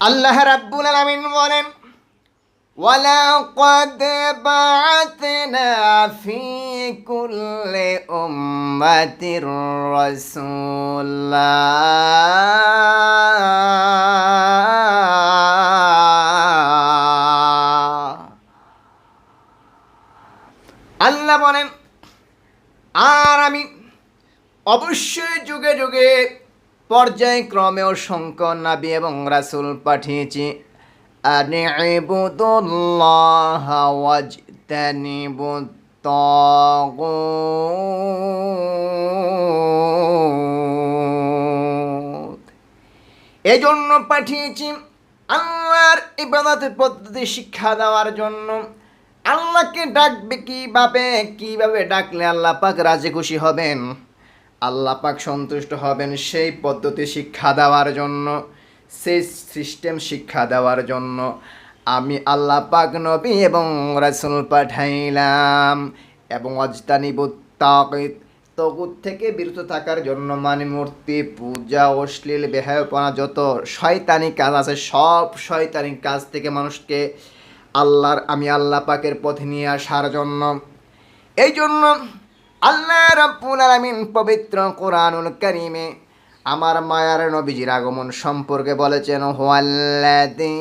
আল্লাহ রাব্বুল আলামিন বলেন ولقد بعثنا في كل أمة رسولا আল্লাহ বলেন আর আমি অবশ্যই যুগে যুগে পর্যায়ক্রমে অসংখ্য নাবি এবং রাসুল পাঠিয়েছি। আনিবুদুল্লাহ ওয়াজতানিবুত তাগুত এজন্য পাঠিয়েছি আল্লাহর ইবাদতের পদ্ধতি শিক্ষা দেওয়ার জন্য। আল্লাহকে ডাকবে কীভাবে? কীভাবে ডাকলে আল্লাহ পাক রাজি খুশি হবেন? আল্লাহ পাক সন্তুষ্ট হবেন সেই পদ্ধতি শিক্ষা দেওয়ার জন্য, সেই সিস্টেম শিক্ষা দেওয়ার জন্য। আমি আল্লাহ পাক নবী এবং রাসূল পাঠাইলাম। এবং অজতানিবুত তাকিত তগুত থেকে বিরত থাকার জন্য মানে মূর্তি, পূজা, অশ্লীল বেহায়পনা যত শয়তানি কাজ আছে, সব শয়তানি কাজ থেকে মানুষকে আল্লাহর, আমি আল্লাহ পাকের পথে নিয়ে আসার জন্য। এই জন্য আল্লাহ রাব্বুল আলামিন পবিত্র কোরআনুল কারীমে আমার মায়ার নবীজির আগমন সম্পর্কে বলেছেন হুয়াল্লাযী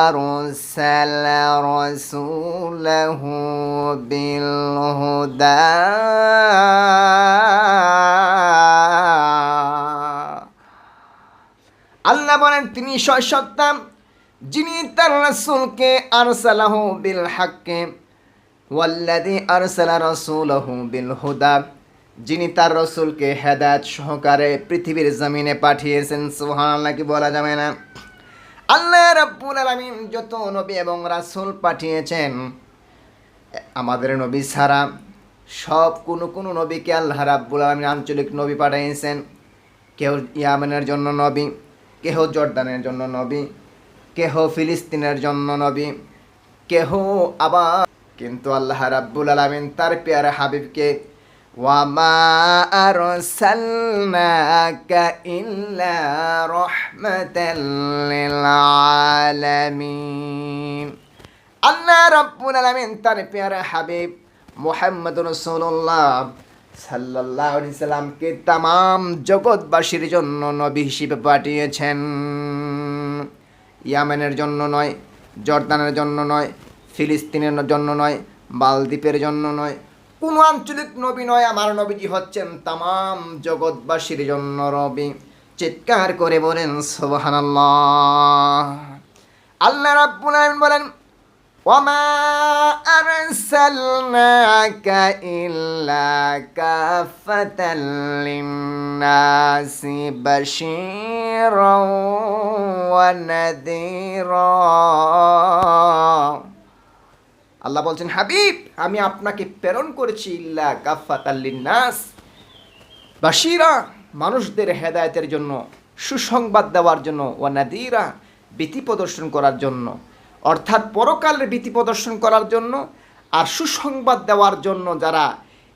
أرسل رسوله بالهدى আল্লাহ বলেন তিনি সত্যাম যিনি তার রাসূলকে আরসালাহু বিল হাক্কে ওয়াল্লাযী আরসালা রাসূলাহু বিল হুদা যিনি তার রসুলকে হেদায়ত সহকারে পৃথিবীর জমিনে পাঠিয়েছেন। সুবহানাল্লাহ, কি বলা যাবে না? আল্লাহ রাব্বুল আলামিন যত নবী এবং রাসূল পাঠিয়েছেন, আমাদের নবী ছাড়া সব কোনো কোনো নবীকে আল্লাহ রাব্বুল আলামিন আঞ্চলিক নবী পাঠিয়েছেন। কেউ ইয়ামেনের জন্য নবী, কেহ জর্দানের জন্য নবী, কেহ ফিলিস্তিনের জন্য নবী, কেহ আবার কিন্তু আল্লাহ রাব্বুল আলামিন তার পেয়ারা হাবিবকে লিল আল্লাহ তার পেয়ারা হাবিব মুহাম্মদ তাম জগৎবাসীর জন্য নবী হিসেবে পাঠিয়েছেন। ইয়ামেনের জন্য নয়, জর্দানের জন্য নয় ফিলিস্তিনের জন্য নয় বালদ্বীপের জন্য নয় কোনো আঞ্চলিক নবী নয় আমার নবীজি হচ্ছেন তাম জগৎবাসীর জন্য রবি চিৎকার করে বলেন সুবহানাল্লাহ আল্লাহ রাব্বুল আলামিন বলেন وما أرسلناك إلا كافة للناس بشيرا ونذيرا আল্লাহ বলছেন, হাবিব, আমি আপনাকে প্রেরণ করেছি ইল্লা কাফাতাল্লিনাস বাশিরা মানুষদের হেদায়তের জন্য, সুসংবাদ দেওয়ার জন্য ওয়ানাদিরা ভীতি প্রদর্শন করার জন্য, অর্থাৎ পরকালের ভীতি প্রদর্শন করার জন্য আর সুসংবাদ দেওয়ার জন্য যারা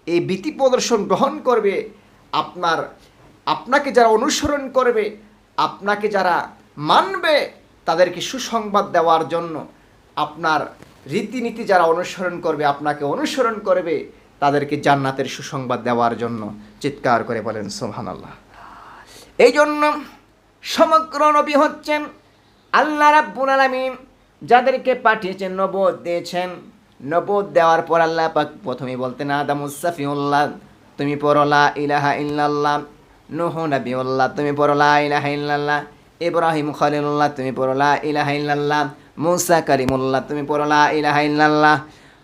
এই ভীতি প্রদর্শন গ্রহণ করবে, আপনার, আপনাকে যারা অনুসরণ করবে, আপনাকে যারা মানবে, তাদেরকে সুসংবাদ দেওয়ার জন্য আপনার রীতিনীতি যারা অনুসরণ করবে, আপনাকে অনুসরণ করবে, তাদেরকে জান্নাতের সুসংবাদ দেওয়ার জন্য চিৎকার করে বলেন সোহান আল্লাহ এই জন্য সমগ্র নবী হচ্ছেন আল্লাহ রাব্বুল আলামিন, যাদেরকে পাঠিয়েছেন নবদ দিয়েছেন। নবদ দেওয়ার পর আল্লাহ পাক প্রথমে বলতেন আদম সাফিউল্লাহ, তুমি পড়লা ইলাহা ইল্লাল্লাহ। নুহ নবিউল্লাহ, তুমি পড়লা ইলাহা ইল্লাল্লাহ। ইব্রাহিম খলিলুল্লাহ, তুমি পড়লা ইলাহা ইল্লাল্লাহ। মুসা করিমুল্লাহ, তুমি পড়লা ইলাহা ইল্লাল্লাহ।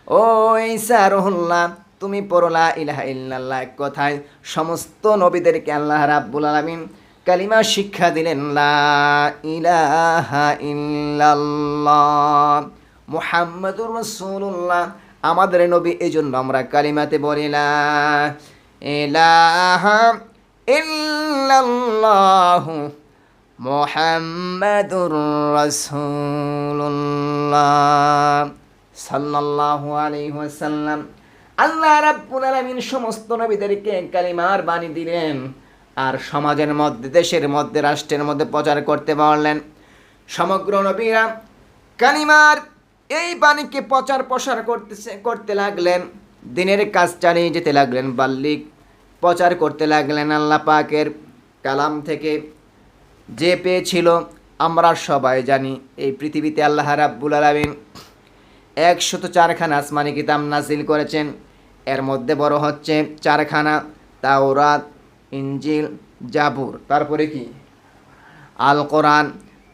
ও ঈসা রহুল্লাহ, তুমি পড়লা ইলাহা ইল্লাল্লাহ। এক কথায়, সমস্ত নবীদেরকে আল্লাহ রাব্বুল আলামিন কালিমা শিক্ষা দিলেন, লা ইলাহা ইল্লাল্লাহ। মুহাম্মাদুর রাসূলুল্লাহ। আমাদের নবী এই জন্য আমরা কালিমাতে বলি লা ইলাহা ইল্লাল্লাহু। মুহাম্মাদুর রাসূলুল্লাহ সাল্লাল্লাহু আলাইহি ওয়াসাল্লাম। আল্লাহ রাব্বুল আলামিন সমস্ত নবীদেরকে কালিমার বাণী দিলেন আর সমাজের মধ্যে, দেশের মধ্যে, রাষ্ট্রের মধ্যে প্রচার করতে পারলেন। সমগ্র নবীরা কালিমার এই বাণীকে প্রচার প্রসার করতেছে, করতে লাগলেন। দিনের কাজ চালিয়ে যেতে লাগলেন, বাল্লিক প্রচার করতে লাগলেন আল্লাহ পাকের কালাম থেকে। যে পেয়েছিল, আমরা সবাই জানি এই পৃথিবীতে আল্লাহ রাব্বুল আলামিন একশত চারখানা আসমানি কিতাব নাজিল করেছেন। এর মধ্যে বড় হচ্ছে চারখানা তাওরাত ইঞ্জিল জাবুর। তারপরে কি? আল কোরআন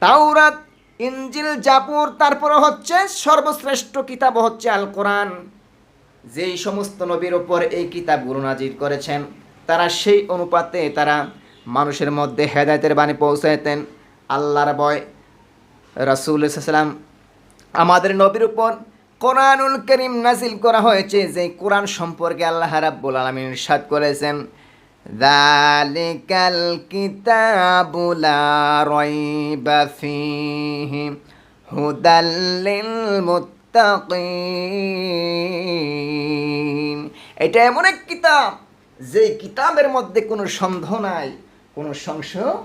তাওরাত ইঞ্জিল জাপুর তারপরে হচ্ছে সর্বশ্রেষ্ঠ কিতাব হচ্ছে আল কোরআন যেই সমস্ত নবীর ওপর এই কিতাবগুলো নাজির করেছেন, তারা সেই অনুপাতে তারা মানুষের মধ্যে হেদায়তের বাণী পৌঁছাইতেন। আল্লাহর বয় রাসুল সাল্লাম আমাদের নবীর উপর কোরআনুল করিম নাজিল করা হয়েছে যে কোরআন সম্পর্কে আল্লাহ রাব্বুল আলামিন ইরশাদ করেছেন। এটা এমন এক কিতাব যে কিতাবের মধ্যে কোনো সন্দেহ নাই। কোনো সংশয়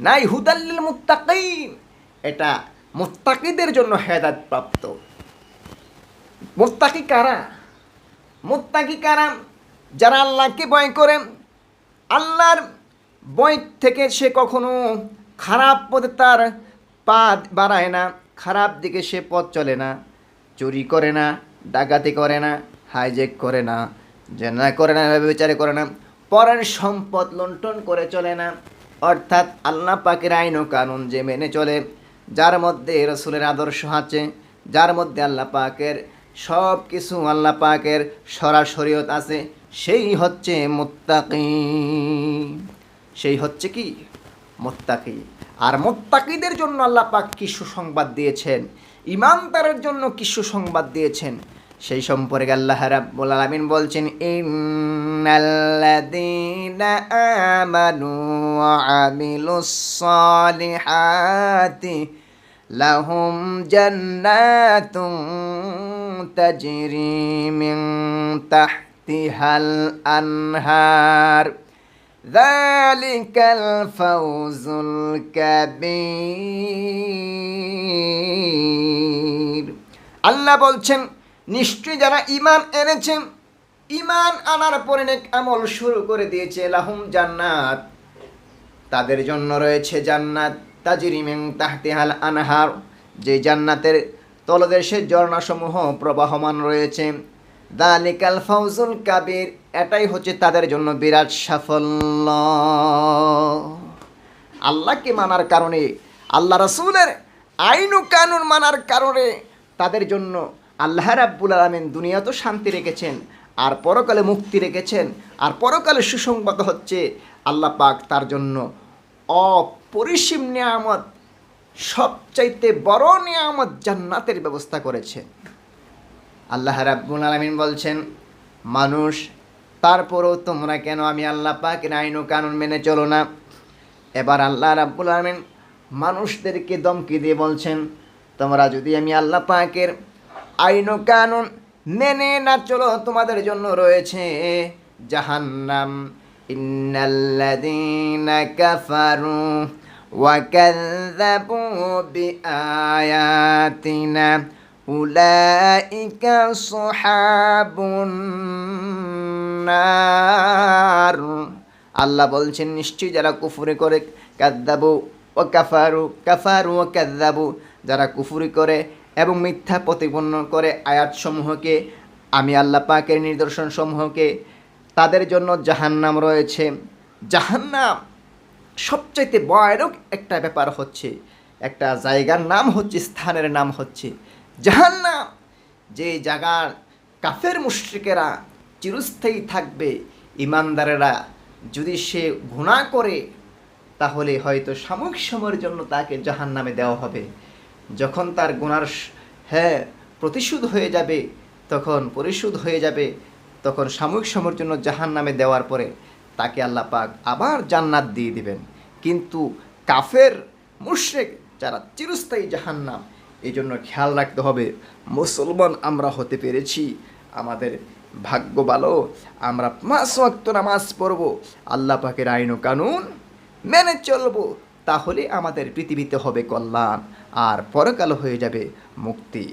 নাই। হুদাল্লিল মুত্তাকিন। এটা মুত্তাকিদের জন্য হেদাত প্রাপ্ত। মুত্তাকি কারা? মুত্তাকি কারা? যারা আল্লাহকে ভয় করে। আল্লাহর বই থেকে সে কখনো খারাপ পথে তার পা বাড়ায় না। খারাপ দিকে সে পথ চলে না। চুরি করে না, ডাকাতি করে না হাইজেক করে না জেনা করে না বিচারে করে না। পরের সম্পদ লুণ্ঠন করে চলে না। অর্থাৎ আল্লাহ পাকের আইন ও কানুন যে মেনে চলে, যার মধ্যে রসুলের আদর্শ আছে, যার মধ্যে আল্লাহ পাকের সব কিছু আল্লাহ পাকের সরাসরিয়ত আছে, সেই হচ্ছে মুত্তাকি। সেই হচ্ছে কি? মোত্তাকি। আর মোত্তাকিদের জন্য আল্লাহ পাক কি সুসংবাদ দিয়েছেন? ইমানদারের জন্য কি সুসংবাদ দিয়েছেন? সেই সম্পর্কে আল্লাহ রাব্বুল আলামিন বলছেন ইন্নাল্লাযীনা আমানু ওয়া আমিলুস সালিহাতি লাহুম জান্নাতুন তাজরি মিন তাহতিহাল আনহার ذلك الفوز الكبير আল্লাহ বলছেন নিশ্চয়ই যারা ইমান এনেছেন ইমান আনার পরে আমল শুরু করে দিয়েছে লাহুম জান্নাত। তাদের জন্য রয়েছে জান্নাত তাজিরিমেং তাহতিহাল আনহার। যে জান্নাতের তলদেশে ঝর্ণাসমূহ প্রবাহমান রয়েছে। দালিকাল ফাউজুল কাবির, এটাই হচ্ছে তাদের জন্য বিরাট সাফল্য। আল্লাহকে মানার কারণে, আল্লাহ রসুলের আইন কানুন মানার কারণে তাদের জন্য আল্লাহ রাব্বুল আলমিন দুনিয়া তো শান্তি রেখেছেন, আর পরকালে মুক্তি রেখেছেন, আর পরকালে সুসংবাদ হচ্ছে আল্লাহ পাক তার জন্য অপরিসীম নিয়ামত, সবচাইতে বড় নিয়ামত জান্নাতের ব্যবস্থা করেছে। আল্লাহ রাব্বুল আলামিন বলছেন, মানুষ, তারপরও তোমরা কেন আমি আল্লাহ পাকের আইন ও কানুন মেনে চলো না? এবার আল্লাহ রাব্বুল আলামিন মানুষদেরকে দমকি দিয়ে বলছেন, তোমরা যদি আমি আল্লাহ পাকের আইন কানুন মেনে না চলো তোমাদের জন্য রয়েছে জাহান্নাম। ইন্নাল্লাযীনা কাফারু ওয়া কাযযাবু বিআয়াতিনা, উলাইকা সাহাবুন নার। আল্লাহ বলছেন, নিশ্চয়ই যারা কুফুরি করে কাদ্দাবু ও কাফারু কাফারু ও কাদ্দাবু যারা কুফুরি করে এবং মিথ্যা প্রতিপন্ন করে আয়াতসমূহকে, আমি আল্লাহ পাকের নিদর্শন সমূহকে তাদের জন্য জাহান্নাম রয়েছে। জাহান্নাম সবচাইতে ভয়ানক একটা ব্যাপার হচ্ছে, একটা জায়গার নাম হচ্ছে, স্থানের নাম হচ্ছে জাহান্নাম। যে জায়গার কাফের মুশ্রিকেরা চিরস্থায়ী থাকবে, ইমানদারেরা যদি সে গুণা করে, তাহলে হয়তো সাময়িক সময়ের জন্য তাকে জাহান নামে দেওয়া হবে। যখন তার গুনার হ্যাঁ প্রতিশোধ হয়ে যাবে, তখন পরিশোধ হয়ে যাবে, তখন সাময়িক সময়ের জন্য জাহান নামে দেওয়ার পরে তাকে আল্লাহ পাক আবার জান্নাত দিয়ে দিবেন। কিন্তু কাফের, মুশরেক যারা চিরস্থায়ী জাহান্নাম এই জন্য খেয়াল রাখতে হবে, মুসলমান আমরা হতে পেরেছি, আমাদের ভাগ্য ভালো, আমরা পাঁচ ওয়াক্ত নামাজ পড়ব, আল্লাহ পাকের আইন ও কানুন মেনে চলবো তাহলে আমাদের পৃথিবীতে হবে কল্যাণ আর পরকাল হয়ে যাবে মুক্তি।